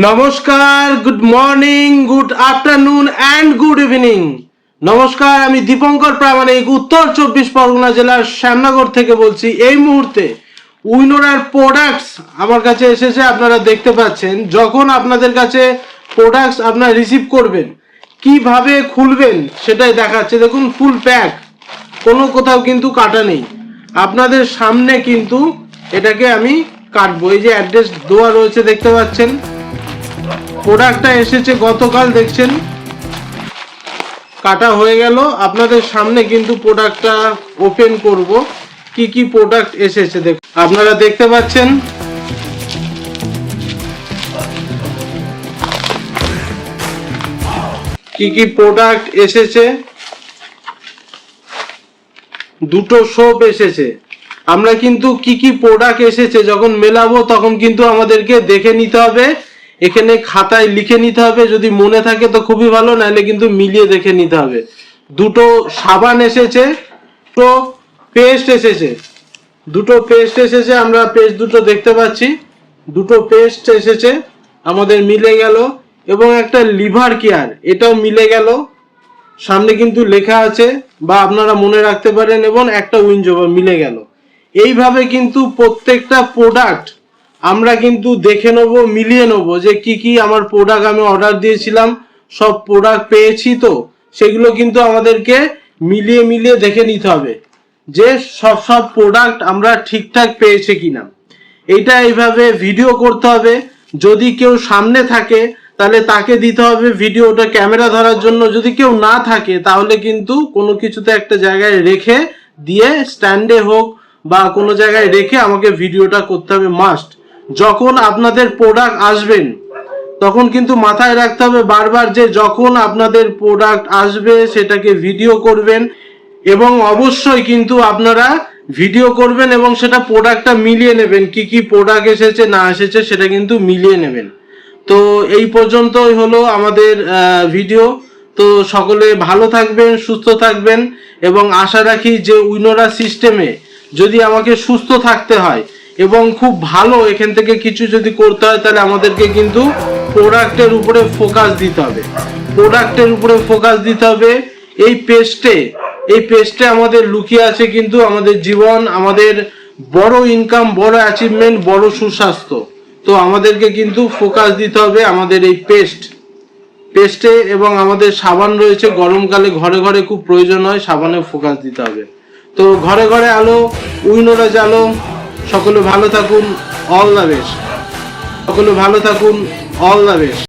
নমস্কার good morning good afternoon and good evening নমস্কার, আমি দীপঙ্কর প্রামাণিক, উত্তর চব্বিশ পরগনা জেলার শ্যামনগর থেকে বলছি। এই মুহূর্তে উইনোরার প্রোডাক্টস আমার কাছে এসেছে, আপনারা দেখতে পাচ্ছেন। যখন আপনাদের কাছে প্রোডাক্টস আপনারা রিসিভ করবেন, কীভাবে খুলবেন সেটাই দেখাচ্ছে। দেখুন ফুল প্যাক কোনো কোথাও কিন্তু কাটা নেই। আপনাদের সামনে কিন্তু এটাকে আমি কাটবো। এই যে অ্যাড্রেস দেওয়া রয়েছে, দেখতে পাচ্ছেন। প্রোডাক্টটা এসেছে, গতকাল দেখছেন। কাটা হয়ে গেল। আপনাদের সামনে কিন্তু প্রোডাক্টটা ওপেন করব। কি কি প্রোডাক্ট এসেছে দেখ আপনারা দেখতে পাচ্ছেন। কি কি প্রোডাক্ট এসেছে। দুটো সোপ এসেছে। আমরা কিন্তু কি কি প্রোডাক্ট এসেছে যখন মেলাবো তখন কিন্তু আমাদেরকে দেখে নিতে হবে। এখানে খাতায় লিখে নিতে হবে, যদি মনে থাকে তো খুবই ভালো, নাহলে কিন্তু মিলিয়ে দেখে নিতে হবে। দুটো সাবান এসেছে তো পেস্ট এসেছে। দুটো পেস্ট এসেছে, আমরা পেস্ট দুটো দেখতে পাচ্ছি। দুটো পেস্ট এসেছে, আমাদের মিলে গেল। এবং একটা লিভার কেয়ার, এটাও মিলে গেল। সামনে কিন্তু লেখা আছে, বা আপনারা মনে রাখতে পারেন, এবং একটা উইনজোবা মিলে গেল। এইভাবে কিন্তু প্রত্যেকটা প্রোডাক্ট আমরা কিন্তু দেখে নেব, মিলিয়ে নেব যে কি কি আমার প্রোডাক্ট আমি অর্ডার দিয়েছিলাম, সব প্রোডাক্ট পেয়েছি তো, সেগুলো কিন্তু আমাদেরকে মিলিয়ে মিলিয়ে দেখে নিতে হবে যে সব সব প্রোডাক্ট আমরা ঠিকঠাক পেয়েছে কিনা। এইটা এইভাবে ভিডিও করতে হবে, যদি কেউ সামনে থাকে, তাহলে তাকে দিতে হবে ভিডিওটা ক্যামেরা ধরার জন্য, যদি কেউ না থাকে, তাহলে কিন্তু কোনো কিছুতে একটা জায়গায় রেখে দিয়ে স্ট্যান্ডে হোক বা কোনো জায়গায় রেখে আমাকে ভিডিওটা করতে হবে মাস্ট যখন আপনাদের প্রোডাক্ট আসবেন, তখন কিন্তু মাথায় রাখতে হবে বারবার যে যখন আপনাদের প্রোডাক্ট আসবে, সেটাকে ভিডিও করবেন এবং অবশ্যই কিন্তু আপনারা ভিডিও করবেন এবং সেটা প্রোডাক্টটা মিলিয়ে নেবেন। কি কি প্রোডাক্ট এসেছে, না এসেছে, সেটা কিন্তু মিলিয়ে নেবেন। তো এই পর্যন্তই হলো আমাদের ভিডিও তো সকলে ভালো থাকবেন, সুস্থ থাকবেন এবং আশা রাখি যে উইনোরা সিস্টেমে যদি আমাকে সুস্থ থাকতে হয় এবং খুব ভালো, এখান থেকে কিছু যদি করতে হয়, তাহলে আমাদেরকে কিন্তু প্রোডাক্টের উপরে ফোকাস দিতে হবে। প্রোডাক্টের উপরে ফোকাস দিতে হবে এই পেস্টে এই পেস্টে আমাদের লুকিয়ে আছে কিন্তু আমাদের জীবন, আমাদের বড় ইনকাম বড় অ্যাচিভমেন্ট বড় সুস্বাস্থ্য। তো আমাদেরকে কিন্তু ফোকাস দিতে হবে আমাদের এই পেস্ট পেস্টে এবং আমাদের সাবান রয়েছে, গরমকালে ঘরে ঘরে খুব প্রয়োজন হয়, সাবানে ফোকাস দিতে হবে। তো ঘরে ঘরে আলো, উইনোরা জালো সকলে ভালো থাকুন অল দ্য বেস্ট সকলে ভালো থাকুন অল দ্য বেস্ট